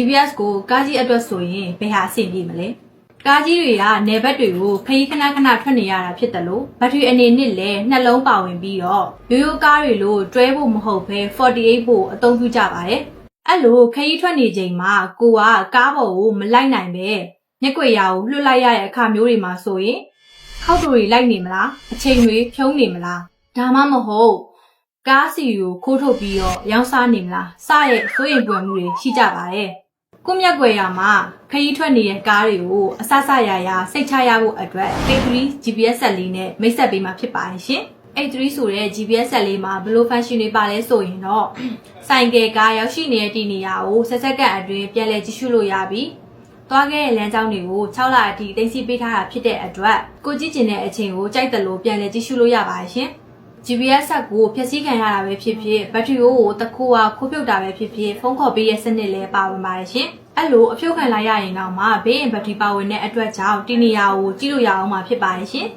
GPS ကိုကားကြီးအတွက်ဆိုရင်ဘယ်ဟာအဆင်ပြေမလဲကားကြီးတွေကနေဘက်တွေကိုခရီးခဏခဏထွက်နေရတာဖြစ်တယ်လို့ဘက်ထရီအနေနဲ့လည်းနှလုံးပါဝင်ပြီးတော့ရိုးရိုးကားတွေလိုတွဲဖို့မဟုတ်ဘဲ48ဖို့အသုံးပြုကြပါတယ်အဲ့လိုခရီးထွက်နေချိန်မှာကိုကကားပေါ်ကိုမလိုက်နိုင်ပဲညက်ွက်ရကိုလွှတ်လိုက်ရတဲ့အခါမျိုးတွေမှာဆိုရင်ခောက်တူတွေလိုက်နေမလားအချိန်တွေဖြုံးနေမလားဒါမှမဟုတ်ကားစီကိုခိုးထုတ်ပြီးတော့ရောင်းစားနေမလားစရဲ့စိုးရိမ်ပွေမှုတွေရှိကြပါတယ် ကုမြက်ွယ်ရမှာခရီးထွက်နေတဲ့ကားတွေကိုအဆဆရရစိတ်ချရဖို့အတွက် A3 GPS ဆက်လေးနဲ့မိတ်ဆက်ပေးမှာဖြစ်ပါတယ်ရှင်။ A3 ဆိုတဲ့ GPS ဆက်လေးမှာဘယ်လို function တွေပါလဲဆိုရင်တော့ဆိုင်ကယ်ကားရောက်ရှိနေတဲ့ဒီနေရာကိုဆက်ဆက်ကန့်အတွင်းပြန်လည်ကြည့်ရှုလို့ရပြီးသွားခဲ့တဲ့လမ်းကြောင်းတွေကို6လအထိတင်စီပေးထားတာဖြစ်တဲ့အတွက်ကိုကြည့်ကျင်တဲ့အချိန်ကိုကြိုက်တယ်လို့ပြန်လည်ကြည့်ရှုလို့ရပါတယ်ရှင်။ GPS ဆက်ကိုဖျက်ဆီးခံရတာပဲဖြစ်ဖြစ်ဘက်ထရီကိုတကူဟာခိုးပြုတ်တာပဲဖြစ်ဖြစ်ဖုန်းခေါ်ပေးရဲ့စနစ်လည်းပါဝင်ပါတယ်ရှင်။အဲ့လိုအဖြုတ်ခံလိုက်ရရင်တော့မှဘေးရင်ဘက်ထရီပါဝင်တဲ့အတွက်ကြောင့်ဒီနေရာကိုကြည့်လို့ရအောင်မှာဖြစ်ပါတယ်ရှင်။